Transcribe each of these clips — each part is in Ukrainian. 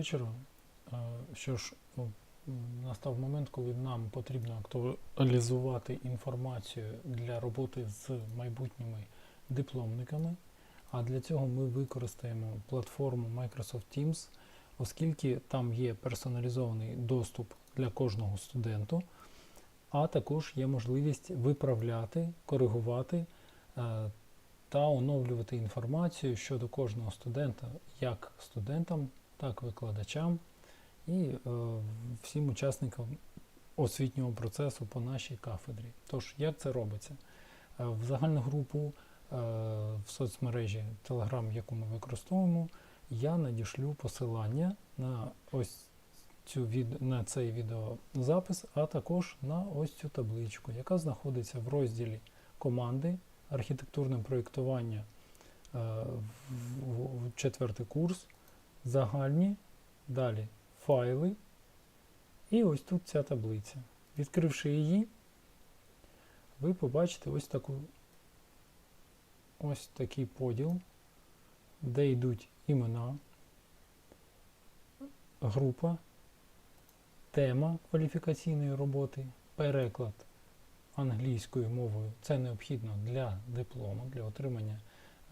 вечора. Що ж, ну, настав момент, коли нам потрібно актуалізувати інформацію для роботи з майбутніми дипломниками. А для цього ми використаємо платформу Microsoft Teams, оскільки там є персоналізований доступ для кожного студенту, а також є можливість виправляти, коригувати е, та оновлювати інформацію щодо кожного студента, як студентам, так викладачам і е, всім учасникам освітнього процесу по нашій кафедрі. Тож, як це робиться? Е, в загальну групу е, в соцмережі Telegram, яку ми використовуємо, я надішлю посилання на ось цю від... на цей відеозапис, а також на ось цю табличку, яка знаходиться в розділі команди архітектурне проєктування е, в, четвертий курс, загальні, далі файли. І ось тут ця таблиця. Відкривши її, ви побачите ось таку ось такий поділ, де йдуть імена, група, тема кваліфікаційної роботи, переклад англійською мовою. Це необхідно для диплому, для отримання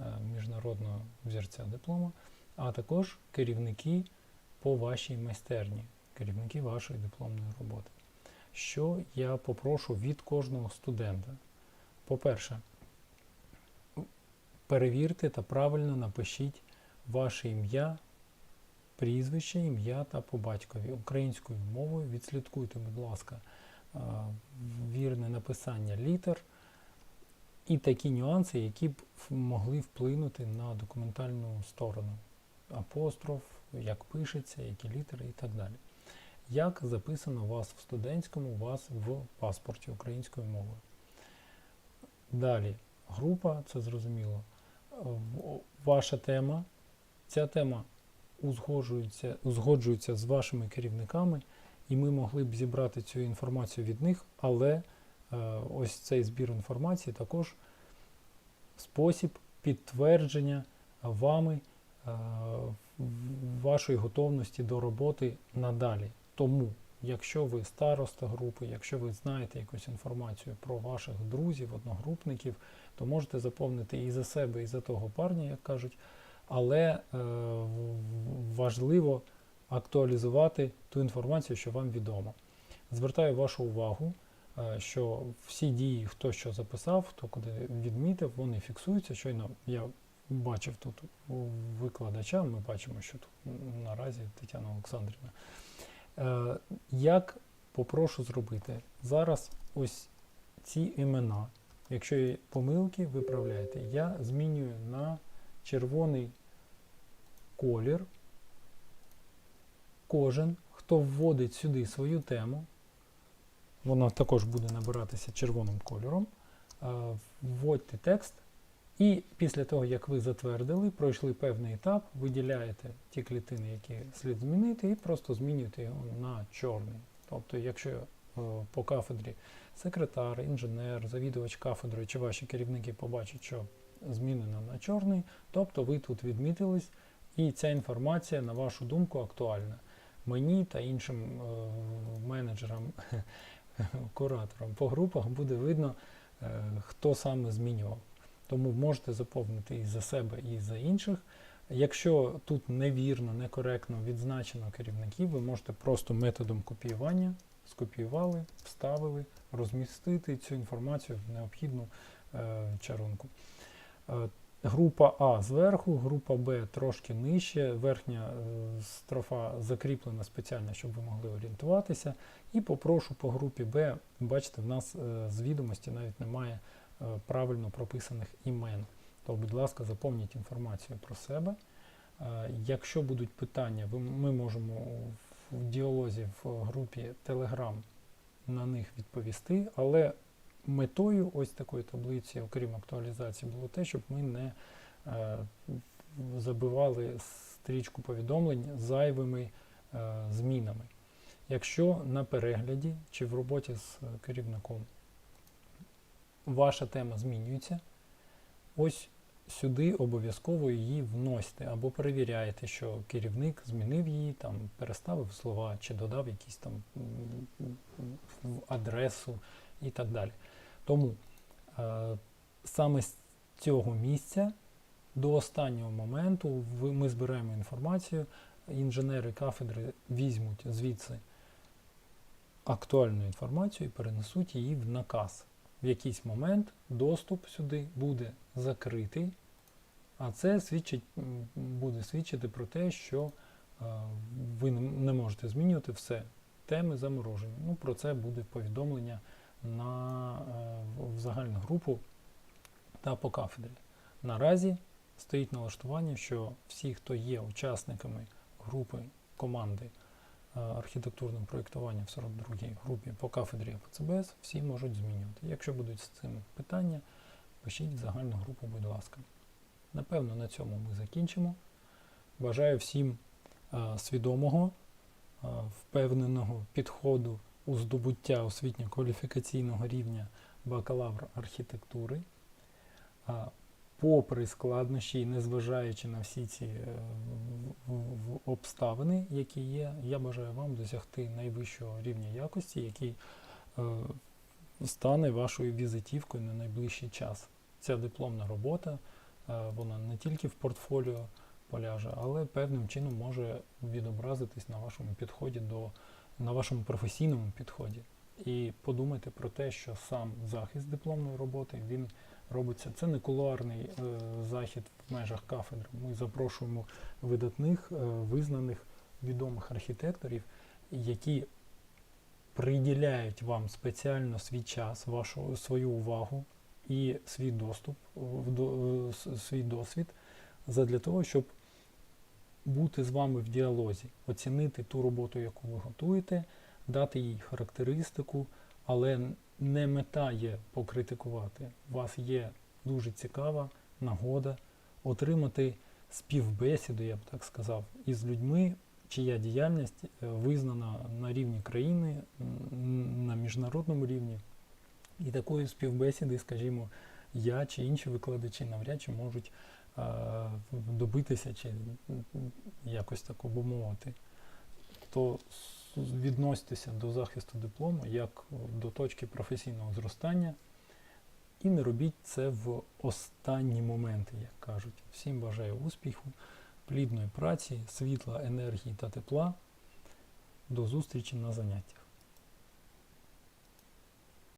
е, міжнародного взірця диплома, а також керівники по вашій майстерні, керівники вашої дипломної роботи. Що я попрошу від кожного студента? По-перше, перевірте та правильно напишіть ваше ім'я, прізвище, ім'я та по батькові українською мовою. Відслідкуйте, будь ласка, вірне написання літер і такі нюанси, які б могли вплинути на документальну сторону. Апостроф, як пишеться, які літери і так далі. Як записано вас в студентському, у вас в паспорті українською мовою. Далі, група, це зрозуміло. Ваша тема. Ця тема узгоджується, узгоджується з вашими керівниками, і ми могли б зібрати цю інформацію від них, але е, ось цей збір інформації також спосіб підтвердження вами вашої готовності до роботи надалі. Тому, якщо ви староста групи, якщо ви знаєте якусь інформацію про ваших друзів, одногрупників, то можете заповнити і за себе, і за того парня, як кажуть. Але е, важливо актуалізувати ту інформацію, що вам відомо. Звертаю вашу увагу, е, що всі дії, хто що записав, хто куди відмітив, вони фіксуються. Щойно я бачив тут у викладача, ми бачимо, що тут наразі Тетяна Олександрівна. Е, Як попрошу зробити? Зараз ось ці імена, якщо є помилки, виправляйте. Я змінюю на червоний колір. Кожен, хто вводить сюди свою тему, вона також буде набиратися червоним кольором. е, Вводьте текст, і після того, як ви затвердили, пройшли певний етап, виділяєте ті клітини, які слід змінити, і просто змінюєте його на чорний. Тобто, якщо е, по кафедрі секретар, інженер, завідувач кафедрою чи ваші керівники побачать, що змінено на чорний, тобто ви тут відмітились, і ця інформація, на вашу думку, актуальна. Мені та іншим е, менеджерам, кураторам по групах буде видно, е, хто саме змінював. Тому можете заповнити і за себе, і за інших. Якщо тут невірно, некоректно відзначено керівників, ви можете просто методом копіювання скопіювали, вставили, розмістити цю інформацію в необхідну е, чарунку. Е, Група А зверху, група Б трошки нижче, верхня е, строфа закріплена спеціально, щоб ви могли орієнтуватися. І попрошу по групі Б, бачите, в нас е, з відомості навіть немає правильно прописаних імен. То, будь ласка, заповніть інформацію про себе. Е, Якщо будуть питання, ми можемо в діалозі в групі Telegram на них відповісти, але метою ось такої таблиці, окрім актуалізації, було те, щоб ми не е, забивали стрічку повідомлень зайвими е, змінами. Якщо на перегляді чи в роботі з е, керівником ваша тема змінюється, ось сюди обов'язково її вносите або перевіряєте, що керівник змінив її, там, переставив слова чи додав якісь там адресу і так далі. Тому е, саме з цього місця до останнього моменту ми збираємо інформацію, інженери кафедри візьмуть звідси актуальну інформацію і перенесуть її в наказ. В якийсь момент доступ сюди буде закритий, а це свідчить, буде свідчити про те, що е, ви не- можете змінювати все. Теми заморожені. Ну, про це буде повідомлення на, е, в загальну групу та по кафедрі. Наразі стоїть налаштування, що всі, хто є учасниками групи команди е, архітектурного проєктування в 42-й групі по кафедрі АПЦБС, всі можуть змінювати. Якщо будуть з цим питання, пишіть загальну групу, будь ласка. Напевно, на цьому ми закінчимо. Бажаю всім е, свідомого, е, впевненого підходу у здобуття освітньо-кваліфікаційного рівня бакалавр архітектури. Попри складнощі незважаючи на всі ці е, обставини, які є, я бажаю вам досягти найвищого рівня якості, який е, стане вашою візитівкою на найближчий час. Ця дипломна робота, е, вона не тільки в портфоліо поляже, але певним чином може відобразитись на вашому підході до на вашому професійному підході. І подумайте про те, що сам захист дипломної роботи він робиться. Це не кулуарний е, захід в межах кафедри. Ми запрошуємо видатних, е, визнаних відомих архітекторів, які приділяють вам спеціально свій час, вашу свою увагу і свій доступ, в до- е, свій досвід задля того, щоб бути з вами в діалозі, оцінити ту роботу, яку ви готуєте, дати їй характеристику, але не мета є покритикувати. У вас є дуже цікава нагода отримати співбесіду, я б так сказав, із людьми, чия діяльність е, визнана на рівні країни, на міжнародному рівні. І такої співбесіди, скажімо, я чи інші викладачі навряд чи можуть е, добитися чи якось так обумовити. То відносьтеся до захисту диплому як до точки професійного зростання і не робіть це в останні моменти, як кажуть. Всім бажаю успіху, плідної праці, світла, енергії та тепла. До зустрічі на заняттях.